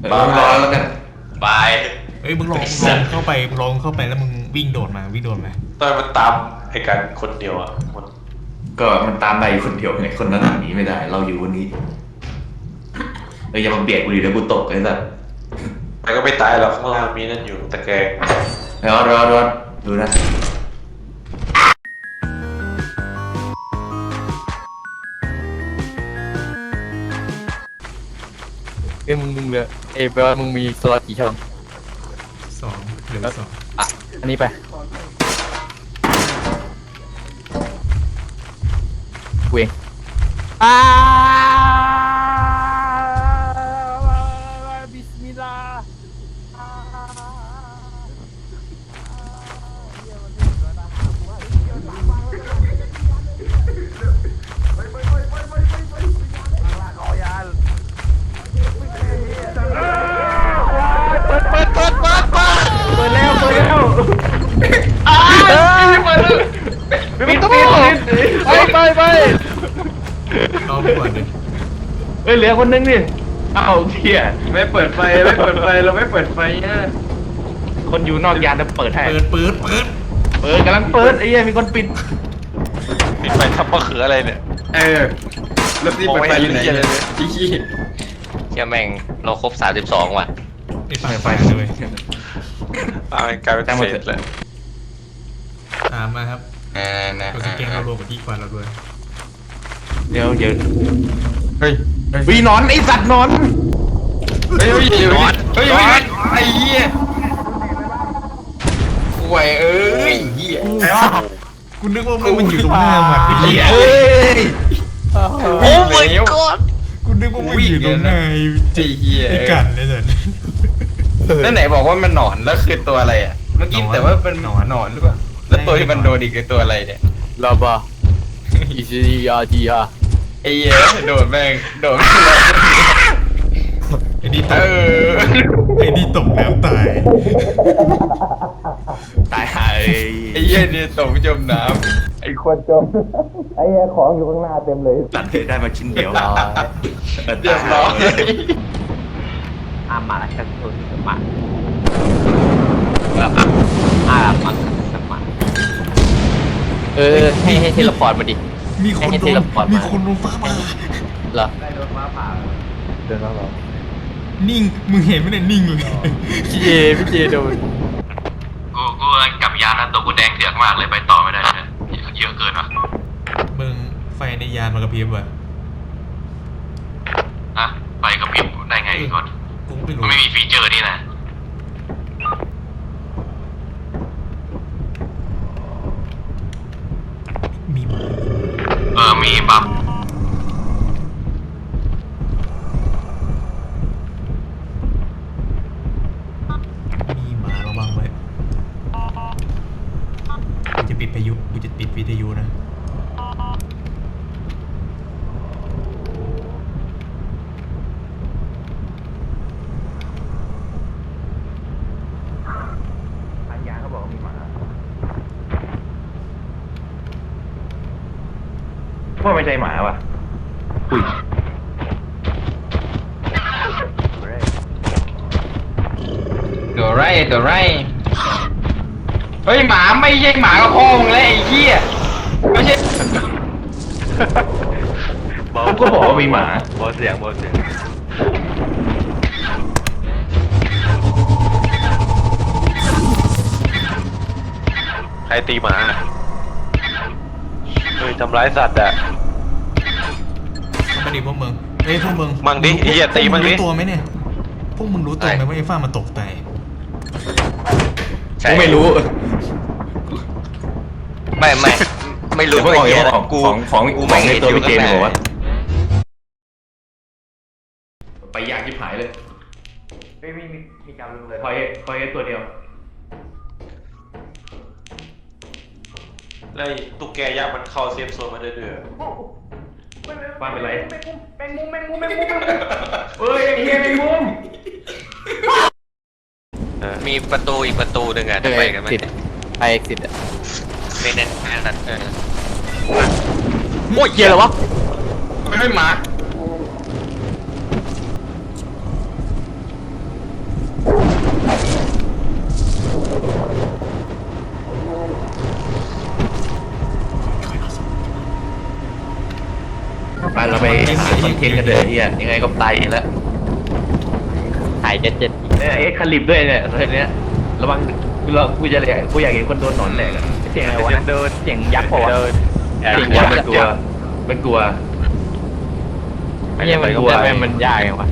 เออมึงรอแล้วกัน บาย เอ้ยมึงลองลองเข้าไปลองเข้าไปแล้วมึงวิ่งโดดมาวิ่งโดดมาตอนมันตามไอ้การคนเดียวอะมันก็มันตามไปคนเดียวไงคนนั้นหนีไม่ได้ เราอยู่วันนี้เอออย่ามาเบียดกูดิเดี๋ยวกูตกไอ้สัสแต่ก็ไม่ตายหรอกข้างล่างมีนั่นอยู่ตะแกรงรอรอรอดูนะ อ้ยมึงมึงเหลือเอ้ยแปลว่ามึงมีสล็อตกี่ช่องสองเหลือสองอะอันนี้ไปเวงอ่า ฮ้ยเหลือคนนึงนี่อ้าวเที่ยไม่เปิดไฟไม่เปิดไฟเราไม่เปิดไฟนะคนอยู่นอกยานจะเปิดให้เปิดเปิดเปิดเปิดกำลังเปิดไอ้เหี้ยมีคนปิด ปิดไฟทับมะเขืออะไรเนี่ยเออแล้วที่เปิดไฟอยู่ไหนมองไม่เห็นเหี้ยอะไรเลยอีขี้เชี่ยแม่งเราครบ32ว่ะไอ้ฝั่งไฟเลยตามกลายเป็นเศษเลยตามมาครับอ่านะกดสแกนเรารวมกับที่ควันเราด้วยเดี๋ยวเดี๋ยวเฮ้ย วีนอนไอสัตว์นอนเฮ้ยเฮ้ยเฮ้ยเฮ้ยเฮ้ยไอ้เหี้ยห่วยเอ้ยเหี้ยกูนึกว่ามึงมันอยู่ตรงหน้ามันไอ้เหี้ยเอ้ยโอ้ my god กูนึกว่ามึงอยู่ตรงหน้าไอ้ไอ้เหี้ยไอ้กันเลยสันแล้วไหนบอกว่ามันหนอนแล้วคือตัวอะไรอะเมื่อกี้หนอนแต่ว่าเป็นหหนนออนนหนอนหรือเปล่าแล้วตัวที่มันโดนอีกคือตัวอะไรเนี่ยลาบาอิซิยาจีฮา ไอ้เหี้ยโดนแม่งโดนแม่งไอ้นี่ตเอกอไอ้นี่ตกน้ำตายตายหายไอ้เหี้ยเนี่ยตกจมน้ำไอ้คนจมไอ้เหี้ยของอยู่ข้างหน้าเต็มเลยตัดเลยได้มาชิ้นเดียวร้อยเออเรียบร้อยอามาละกันตุนสมาอามาสมา เออให้ให้เทเลพอร์ตมาดิ มีคนให้โดเทนเลพอร์ตมามี มีคนโดนฟ้าผ่าเหรอได้โดนฟ้าผ่าเดินมาหรอนิ่ง มึงเห็นไหมเนี่ยนิ่งเลยพี่เจพี่เจโดนกูกูกลับยานแล้วตัวกูแดงเถือกมากเลยไปต่อไม่ได้เลยเยอะเกินว่ะมึงไฟในยานมันกระพริบว่ะฮะไปกับพิบได้ไงก่อนกูไม่รู้มันไม่มีฟีเจอร์นี่นะ มีหมา เออมีปั๊บ มีหมาระวังไว้กูจะปิดพายุกูจะปิดวิทยุนะ ทางยานเขาบอกว่ามีหมาพ วกไม่ใช่หมาว่ะอุ้ยตัวไรตัวไรเฮ้ยหมาไม่ใช่หมาก็พ่อมึงแล้วไอ้เหี้ยไม่ใช่ผมก็บอกว่ามีหมาบอเสียงบอเสียงใครตีหมาเฮ้ย ทำร้ายสัตว์อะเข้ามาดิพวกมึงเอ้ยพวกมึงมั่งดิไอ้เหี้ยตีมั่งดิรู้ตัวไหมเนี่ย พวกมึงรู้ตัวไหมว่าไอ้ฟ้ามันตกตายกูไม่รู้ ไม่ไม่ไม่รู้เดี๋ยวไม่เพิ่งเหี้ยเอาของของของกูของในตัวเห็พี่เจมส์ข้างบอกหว่า ไปยากที่หายเลยไม่มีมีมีการรู้เลยคอยคอยตัวเดียว ไล่ตุ๊กแกยักษ์มันเข้าเซฟโซนมาเรื่อยบ้านเป็นไร แมงมุมแมงมุมแมงมุมแมงมุมเฮ้ยไอ้เหี้ยแมงมุมมีประตูอีกประตูหนึ่งอะเอจะอไปกันไหมสิทไอเอ็กซิสอะไม่แน่นแค่นั้นเออโอ้ยเหี้ยเหรอวะไม่ใช่หมา เทนต์กันเลยเฮียยังไงก็ตายเองแล้วถ่ายเจ็ดเจ็ดเนี่ยไอ้คาลิบด้วยเนี่ยเรื่องเนี้ยระวังกูรอกูจะเลยกูอยากเห็นคนโดนหนอนแหลกอะเสียงอะไรวะนะเสียงยักษ์เปล่าวะไม่กลัวไม่กลัวไม่กลัวไม่ใช่มันกลัวทำไมมันยากไงวะ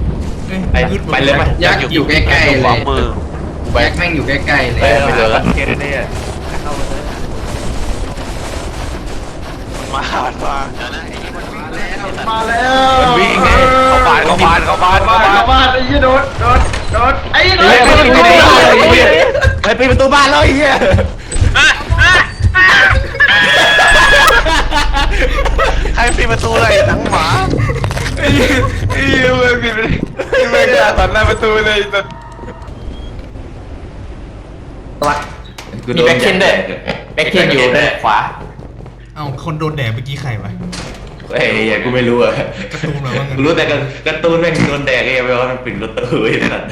ไปขึ้นไปเลยไหมยักษ์อยู่ใกล้ๆเลยมือแบกแม่งอยู่ใกล้ๆเลไปยไปเลยคอนเทนต์เนี่ยมาหามา มาแล้วมันวิ่งไงเข้าบ้านเข้าบ้านเข้าบ้านมาเข้าบ้านเข้าบ้านไอ้ยี่โดดโดดโดดไอ้โดเฮ้ยดไปปิดประตูบ้านเลยไอ้เหี้ยไปปิดประตูบ้านแล้วไอ้เหี้ยให้ปิดประตูเลยหนังหมาไอ้เหี้ยไอ้เหี้ยมึงปิดไปไม่กล้าตัดหน้าประตูเลยแต่มีแบ็คเคนด้วยแบ็คเคนอยู่ด้านขวา เอ้าคนโดนแดดเมื่อกี้ใครวะ เฮ้ยเหี้ยกูไม่รู้อะการ์ตูนเหรอวะงั้นกูรู้แต่การ์ตูนแม่งโดนแดกไอ้เว้ยว่ามันปิดประตูไอ้สัตว์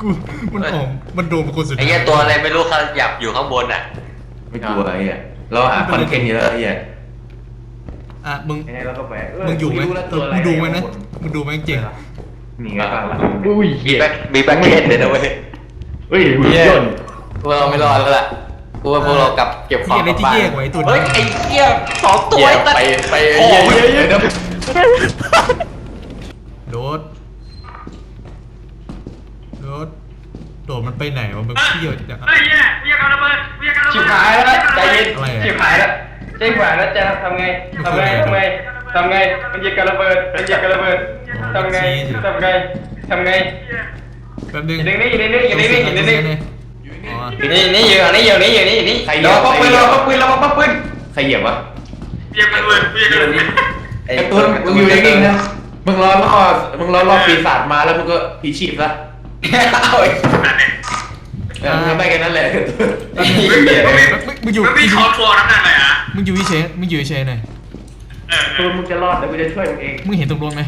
กูมันออกมันโดนเป็นคนสุดไอ้ท้ายเหี้ยตัวอะไรไม่รู้เขาหยับอยู่ข้างบนอะไม่กลัวไอ้เหี้ยเราหาคอนเทนต์อยู่แล้วไอ้เหี้ยอะมึงยังไงเราก็ไปเมึงอยู่ไหมรู้แล้วตัวอะไรมึงดูไหมนะมึงดูไหมเก่งมีไงบ้างล่ะมีแบ็คมีแบ็คเคนเลยนะเว้ยเฮ้ยหุ่นยนต์ พวกเราไม่รอดแล้วล่ะ พวกพวกเรากลับเก็บของที่อะไรที่แยกไว้ตัวเฮ้ยนี้ไอ้เหี้ยสองตัวแยไอ้กตัดไปไปโอ้เยยอะเดี๋ยวโดดโดดโดดมันไปไหนวะมันเที่ยวจังอะชิบหายแล้วใจเย็นอะไรอะชิบหายแล้วชิบหายแล้วจะทำไงทำไงทำไงทำไงมันยิงกันระเบิดมันยิงกันระเบิดทำไงทำไงทำไงแป๊บนึงอยู่นิ่งๆอยู่นิ่งๆอยู่นิ่งๆอยู่นิ่งๆอ๋อ นี่นี่อยู่นี่อยู่นี่อยู่นี่อยู่นี่ใครเหยีรยอบป้อมปืนรอป้อมปืนรอป้อมปืนใครเหยียบวะไอ้ไอ้ตูนมึงอยู่นิ่งๆนะมึงรอรอมึงรอรอปีศาจมาแล้วมึงก็พีชีพซะเอาไอ้เออทำได้แค่นั้นแหละมึงอยู่มึงอยู่มึงอยู่เฉยมึงอยู่เฉยหน่อยตูนมึงจะรอดแต่กูจะช่วยมึงเองมึงเห็นตรงรวงไหม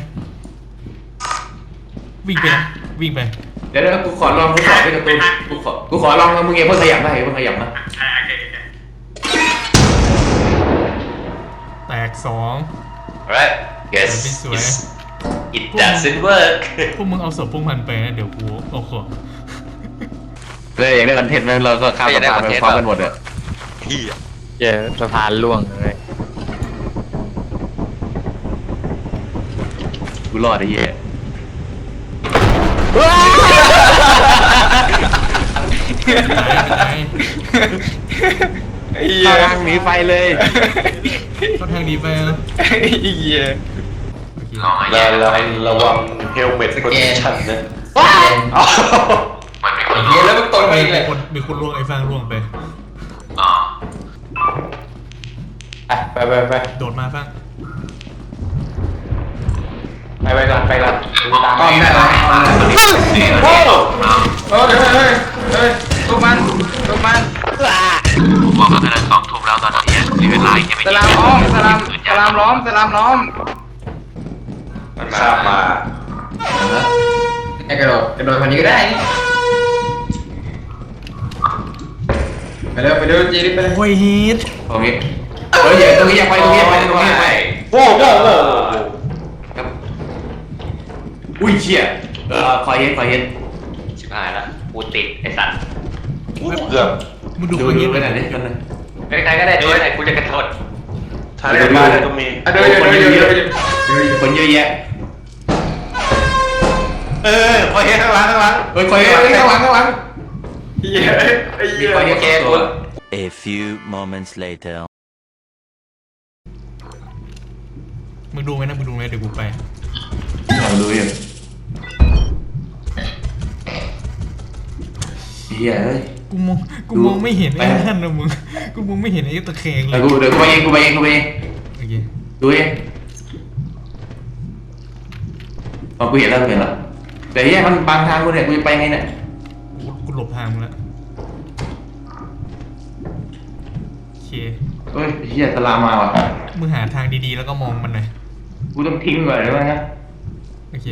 วิ่งไปนะวิ่งไปเดี๋ยวเดี๋ยวกูขอลองทดสอบด้วยกับตูนกูขอกูขอลองมึงเองเพิ่งขยับได้เพิ่งขยับนะแตกสอง right guess เป็นสวย it's- it doesn't work พวกมึงเอาศพพวกมันไปนะ เดี๋ยวกูเอาของเลยอยากได้คอนเทนต์ไหมเราก็ข้ามสะพานไปพร้อมกันหมดอะพี่อะเจอสะพานล่วงเลยกูรอดไอ้เหี้ยตายตาย ไอ้เหี้ยทางหนีไฟเลยก็ทางดีไปนะไอ้เหี้ยโอเคลองไอ้ระเหี้ยระระวังเฮลเมตโปรเทคชั่นนะมันเป็นคนเหี้ยแล้วมึงตกไปมีอีกเลยคนมีคนล่วงไอ้ฟางล่วงไปอ๋อไปไปไปโดดมาฟางไปไปก่อนไปก่อนตามอ้อมได้ไหมโอ้โอ้เฮ้ยเฮ้ยเฮ้ยลู กมันลูกมันบอกกันตั้งแต่สองทุ่มแล้วตอนนี้มีเวลาอีกไม่สลามอ้อมสลามสลามล้อมสลามล้อมมันข้ามมาไอ้กระโดดกระโดดคนนี้ก็ได้นี่ไปเร็วไปเร็วจีริไปเลยโอ้ยฮิตตรงนี้เฮ้ยอย่าตรงนี้อย่าไปตรงนี้อย่าไปตรงนี้อย่าไปโว้โว้โว้ครับอุ้ยเชี่ยเออคอยเย็นคอยเย็นชิบหายละกูติดไอ้สัตว์ เกือบมึงดูดูคนดูนี้ไปไหนดิกันเลยใครๆก็ได้ตัวไหนกูจะกระโดดทางเดินมาเลยก็มีอะเดินเดินเดินเดินเดินคนเยอะแยะเออพอเห็นข้างหลังข้างหลังเฮ้ยคอยเย็นข้างหลังข้างหลังเหี้ยไอ้มีเหี้ยคอยเย็นแกตักูว A few moments later. มึงดูไหมนะมึงดูไหมเดี๋ยวกูไปเราดูอยู่ เฮียเฮ้ย กูมองกูมองไม่เห็นไอ้นั่นนะมึง กูมองไม่เห็นไอ้ตะแคงเลเดี๋ยยวกูเดี๋ยวกูไปเองกูไปเองกูไปเองโอเคดูเองอ๋อกูเห็นแล้วกูเห็นแล้วแต่เฮียมันบางทางกูเนี่ยกูจะไปไงเนี่ย กูกูหลบทางมึงแล้วโอเคเฮ้ยเฮียตะลามมาว่ะมึงหาทางดีๆแล้วก็มองมันหน่อยกูต้องทิ้งก่อนได้ไหมนะโอเค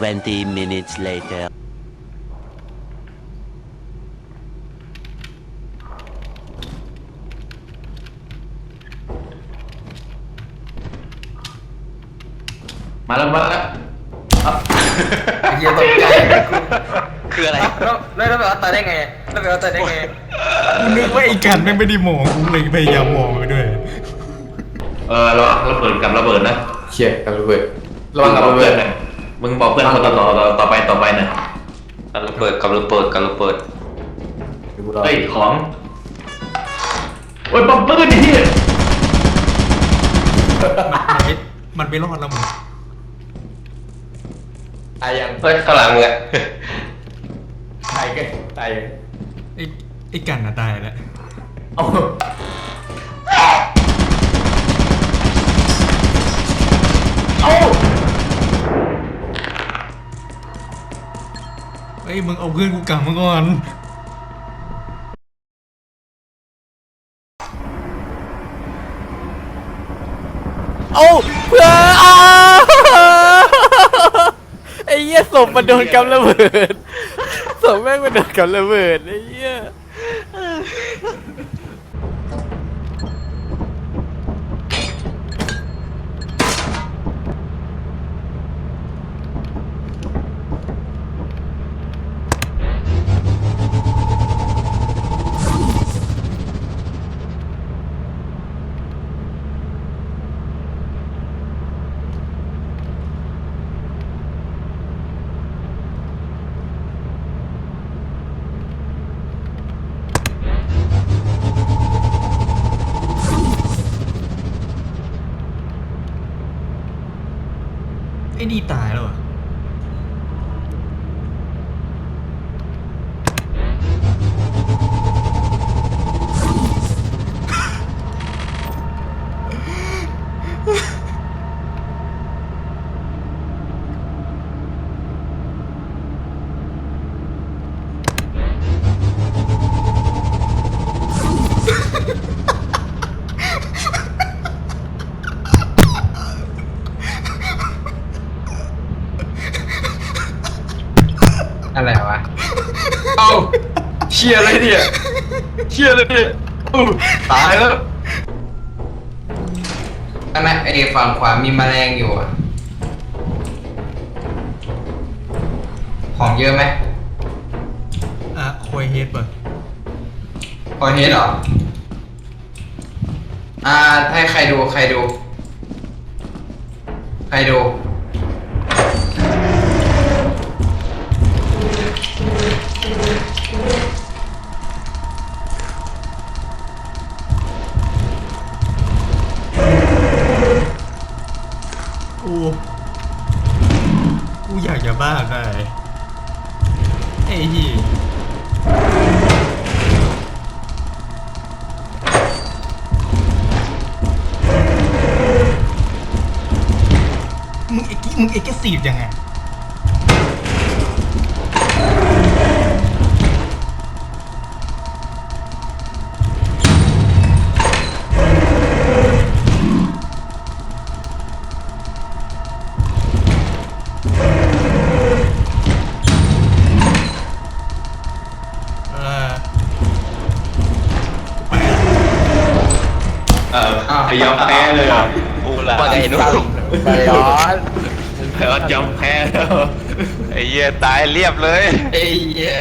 20 minutes later. เมาแล้วมาแล้วเอาเฮียตกใจคืออะไร แล้วแล้วแล้วแบบว่าตายได้ไงแล้วแบบว่าตายได้ไงกูนึกว่าไอ้กันแม่งไม่ได้มองกูเลยพยายามมองไปด้วย เออระวังระเบิดกับระเบิดนะเชี่ยกับระเบิดระวังกับระเบิดนะ มึงบอกเพื่อนคนต่อต่อต่อต่อไปต่อไปนะกับระเบิดกับระเบิดกับระเบิดเฮ้ยของโอ้ยปั๊มปืนนี่มันไม่มันไม่รอดแล้วมึงตายยังเฮ้ยข้างหลังมึงอะตายกันตายยังไอ้ไอ้กันน่ะตายแล้วเอา เอ้ยมึงเอาเพื่อนกูกลับมาก่อนเอาเพื่ออ้าไอ้เหี้ยศพมันโดนกำระเบิดศพแม่งมันโดนกำระเบิดไอ้เหี้ย ไอ้นี่ตายแล้วเหรอะ อะไรวะ เอาเชี่ ยอะไรเนี่ยเชี่ยอะไรเนี่ยอู้ตายแล้วอันนั้นไอ้ฝั่งขวามีแมลงอยู่อะของเยอะไหมอะควยเฮดป่ะพอเห็นเหรอ อ่าให้ใครดูใครดู ใครดู กูกูอยากจะบ้าได้ไอ้เหี้ยมึงไอ้กี้มึงไอ้แกสีบยังไง ไอ้เหี้ยตายเรียบเลย ไอ้เหี้ย